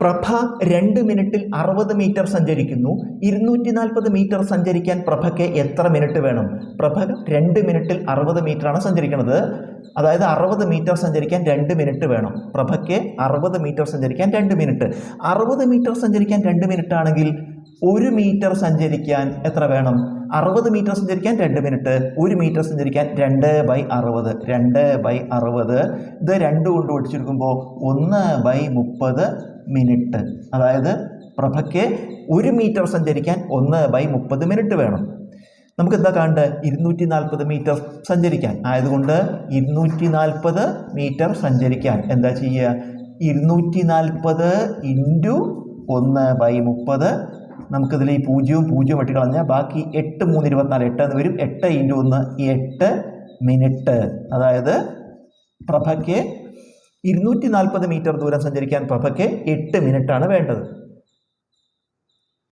പ്രഭ രണ്ട് മിനിറ്റിൽ അറുപത് മീറ്റർ സഞ്ചരിക്കുന്നു. ഇരുന്നൂറ്റി നാൽപ്പത് മീറ്റർ സഞ്ചരിക്കാൻ പ്രഭയ്ക്ക് എത്ര മിനിറ്റ് വേണം? പ്രഭ രണ്ട് മിനിറ്റിൽ അറുപത് മീറ്ററാണ് സഞ്ചരിക്കുന്നത്. അതായത് അറുപത് മീറ്റർ സഞ്ചരിക്കാൻ രണ്ട് മിനിറ്റ് വേണം. പ്രഭയ്ക്ക് അറുപത് മീറ്റർ സഞ്ചരിക്കാൻ രണ്ട് മിനിറ്റ്. അറുപത് മീറ്റർ സഞ്ചരിക്കാൻ രണ്ട് മിനിറ്റ് ആണെങ്കിൽ ഒരു മീറ്റർ സഞ്ചരിക്കാൻ എത്ര വേണം? അറുപത് മീറ്റർ സഞ്ചരിക്കാൻ രണ്ട് മിനിറ്റ് ഒരു മീറ്റർ സഞ്ചരിക്കാൻ രണ്ട് ബൈ അറുപത് രണ്ട് ബൈ അറുപത്. ഇത് രണ്ട് കൊണ്ട് ഒടിച്ചെടുക്കുമ്പോൾ ഒന്ന് ബൈ മുപ്പത് മിനിറ്റ്. അതായത് പ്രഭയ്ക്ക് ഒരു മീറ്റർ സഞ്ചരിക്കാൻ ഒന്ന് ബൈ മുപ്പത് മിനിറ്റ് വേണം. നമുക്ക് എന്താ കാണേണ്ടത് ഇരുന്നൂറ്റി നാൽപ്പത് മീറ്റർ സഞ്ചരിക്കാൻ. ആയതുകൊണ്ട് ഇരുന്നൂറ്റി നാൽപ്പത് മീറ്റർ സഞ്ചരിക്കാൻ. എന്താ ചെയ്യുക? ഇരുന്നൂറ്റി നാൽപ്പത് ഇന്റു ഒന്ന് ബൈ മുപ്പത് നമുക്കിതിൽ ഈ പൂജ്യവും പൂജ്യവും വെട്ടി കളഞ്ഞാൽ ബാക്കി എട്ട് മൂന്ന് ഇരുപത്തിനാല് എട്ട് എന്ന് വരും. എട്ട് ഇന്റു ഒന്ന് എട്ട് മിനിറ്റ്. അതായത് പ്രഭയ്ക്ക് ഇരുന്നൂറ്റി നാൽപ്പത് മീറ്റർ ദൂരം സഞ്ചരിക്കാൻ പ്രഭയ്ക്ക് എട്ട് മിനിറ്റാണ് വേണ്ടത്.